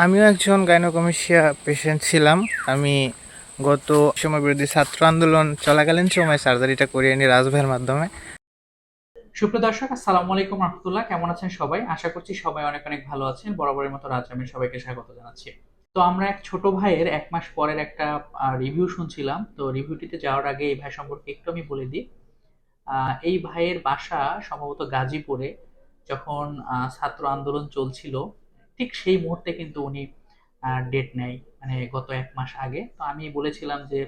আমিও একজন gynaecomastia patient ছিলাম। আমি গত সময় বিরোধী ছাত্র আন্দোলন চলাকালীন সময় সার্জারিটা করিয়ে নিই রাজভাইয়ের মাধ্যমে। সুপ্রিয় দর্শক, আসসালামু আলাইকুম রহমতুল্লাহ। কেমন আছেন সবাই? আশা করছি সবাই অনেক অনেক ভালো আছেন। বরাবরের মতো রাজ আমি সবাইকে স্বাগত জানাচ্ছি। তো আমরা এক ছোট ভাইয়ের এক মাস পরের একটা রিভিউ শুনছিলাম। তো রিভিউটিতে যাওয়ার আগে এই ভাই সম্পর্কে একটু আমি বলে দিই। এই ভাইয়ের বাসা সম্ভবত গাজীপুরে, যখন ছাত্র আন্দোলন চলছিল। ঠিক সেই মুহূর্তে কিন্তু উনি ডেট নেয় মানে গত এক মাস আগে। তো আমি বলেছিলাম যে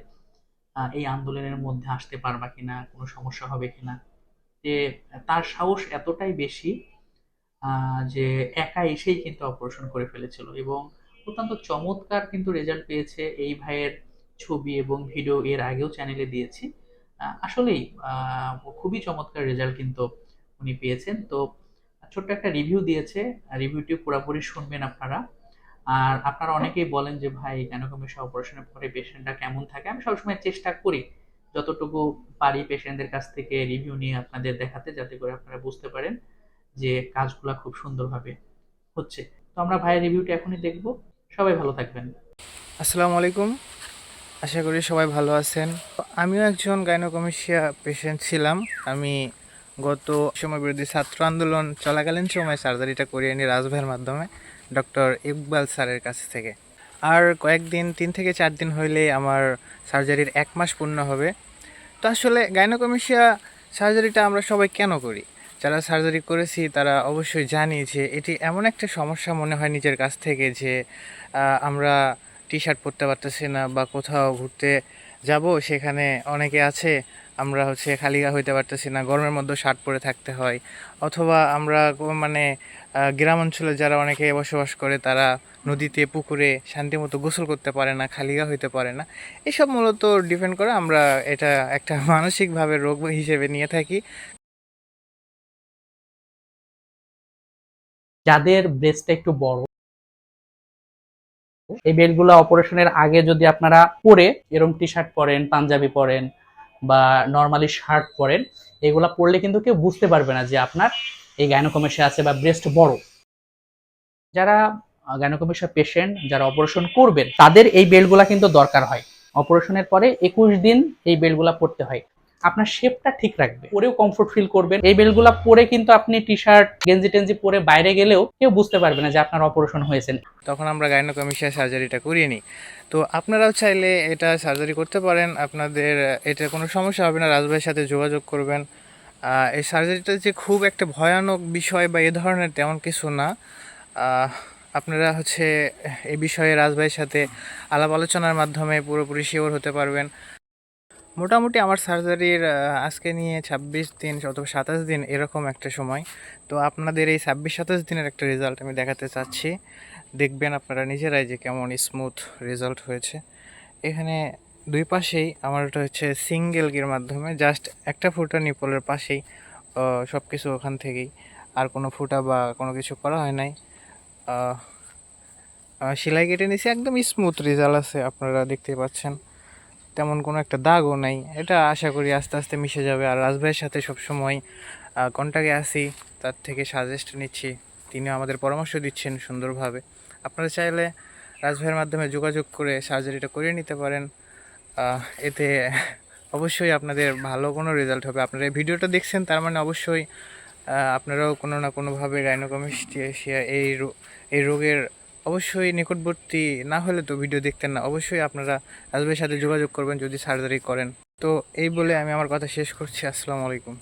এই আন্দোলনের মধ্যে আসতে পারবা কিনা, কোনো সমস্যা হবে কিনা। যে, তার সাহস এতটাই বেশি যে একা এসেই কিন্তু অপারেশন করে ফেলেছিল এবং অত্যন্ত চমৎকার কিন্তু রেজাল্ট পেয়েছে এই ভাইয়ের ছবি এবং ভিডিও এর আগেও চ্যানেলে দিয়েছি। আসলেই খুবই চমৎকার রেজাল্ট কিন্তু উনি পেয়েছেন। তো ছোট্ট একটা রিভিউ দিয়েছে রিভিউটি পুরোপুরি শুনবেন আপনারা। আর আপনারা অনেকেই বলেন যে, ভাই গ্যানোকমিশা অপারেশনের পরে পেশেন্টটা কেমন থাকে? আমি সবসময় চেষ্টা করি যতটুকু পারি পেশেন্টদের কাছ থেকে রিভিউ নিয়ে আপনাদের দেখাতে, যাতে করে আপনারা বুঝতে পারেন যে কাজগুলো খুব সুন্দরভাবে হচ্ছে। তো আমরা ভাইয়ের রিভিউটা এখনই দেখব। সবাই ভালো থাকবেন। আসসালামু আলাইকুম। আশা করি সবাই ভালো আছেন। আমিও একজন গাইনোকমেশিয়া পেশেন্ট ছিলাম। আমি গত সময় বিরোধী ছাত্র আন্দোলন চলাকালীন সময় সার্জারিটা করিয়ে নিই রাজভাইয়ের মাধ্যমে ডক্টর ইকবাল স্যারের কাছ থেকে। আর কয়েকদিন, তিন থেকে চার দিন হইলে আমার সার্জারির এক মাস পূর্ণ হবে। তো আসলে গাইনোকমিশিয়া সার্জারিটা আমরা সবাই কেন করি? যারা সার্জারি করেছি তারা অবশ্যই জানি যে এটি এমন একটা সমস্যা মনে হয় নিজের কাছ থেকে যে আমরা টি শার্ট পরতে পারতেছি না বা কোথাও ঘুরতে যাব, সেখানে অনেকে আছে আমরা হচ্ছে খালি গা হইতে পারতেছি না, গরমের মধ্যে শার্ট পরে থাকতে হয়। অথবা আমরা মানে গ্রাম অঞ্চলে যারা অনেকে বসবাস করে, তারা নদীতে, পুকুরে শান্তিমতো গোসল করতে পারে না খালিগা হইতে পারে না। এসব মূলত ডিপেন্ড করে, আমরা এটা একটা মানসিকভাবে রোগ হিসেবে নিয়ে থাকি। যাদের ব্রেস্টটা একটু বড়, এই বেল্টগুলো অপারেশনের আগে যদি আপনারা পরে এরকম টি শার্ট পরেন পাঞ্জাবি পরেন বা নর্মালি শার্ট পরেন, এগুলো পরলে কিন্তু কেউ বুঝতে পারবে না যে আপনার এই গাইনোকমেশে আছে বা ব্রেস্ট বড়। যারা গাইনোকমেশা পেশেন্ট যারা অপারেশন করবেন, তাদের এই বেল্টগুলা কিন্তু দরকার হয়। অপারেশনের পরে একুশ দিন এই বেল্টগুলা পড়তে হয়। আপনার শেপটা ঠিক রাখবে। পরেও কমফোর্ট ফিল করবেন। এই বেল্টগুলা পরে কিন্তু আপনি টি শার্ট গেঞ্জি টেঞ্জি পরে বাইরে গেলেও কেউ বুঝতে পারবে না যে আপনার অপারেশন হয়েছে তখন আমরা গাইনোকমিশিয়া সার্জারিটা করিয়ে নিই। তো আপনারাও চাইলে এটা সার্জারি করতে পারেন। আপনাদের এটা কোনো সমস্যা হবে না। রাজভাইয়ের সাথে যোগাযোগ করবেন। এই সার্জারিটা যে খুব একটা ভয়ানক বিষয় বা এ ধরনের তেমন কিছু না। আপনারা হচ্ছে, এই বিষয়ে রাজভাইয়ের সাথে আলাপ আলোচনার মাধ্যমে পুরোপুরি শিওর হতে পারবেন। মোটামুটি আমার সার্জারির আজকে নিয়ে ছাব্বিশ দিন অথবা সাতাশ দিন এরকম একটা সময়। তো আপনাদের এই ছাব্বিশ, সাতাশ দিনের একটা রেজাল্ট আমি দেখাতে চাচ্ছি। দেখবেন আপনারা নিজেরাই যে কেমন স্মুথ রেজাল্ট হয়েছে। এখানে দুই পাশেই আমার ওটা হচ্ছে সিঙ্গেল গির মাধ্যমে জাস্ট একটা ফুটা নিপলের পাশেই সব কিছু ওখান থেকেই। আর কোনো ফুটা বা কোনো কিছু করা হয় নাই। সেলাই কেটে নিয়েছি, একদম স্মুথ রেজাল্ট আছে, আপনারা দেখতেই পাচ্ছেন। তেমন কোনো একটা দাগও নাই। এটা আশা করি আস্তে আস্তে মিশে যাবে। আর রাজভাইয়ের সাথে সবসময় কন্ট্যাক্টে আসি তার থেকে সাজেস্ট নিচ্ছি। তিনি আমাদের পরামর্শ দিচ্ছেন সুন্দরভাবে। আপনারা চাইলে রাজভাইয়ের মাধ্যমে যোগাযোগ করে সার্জারিটা করিয়ে নিতে পারেন। এতে অবশ্যই আপনাদের ভালো কোনো রেজাল্ট হবে। আপনারা এই ভিডিওটা দেখছেন, তার মানে অবশ্যই আপনারাও কোনো না কোনোভাবে গাইনোকমিস্টিয়া এই এই রোগের অবশ্যই নিকটবর্তী না হলে তো ভিডিও দেখতেন না। অবশ্যই আপনারা আজবের সাথে যোগাযোগ করবেন যদি সার্জারি করেন। তো এই বলে আমি আমার কথা শেষ করছি। আসসালামু আলাইকুম।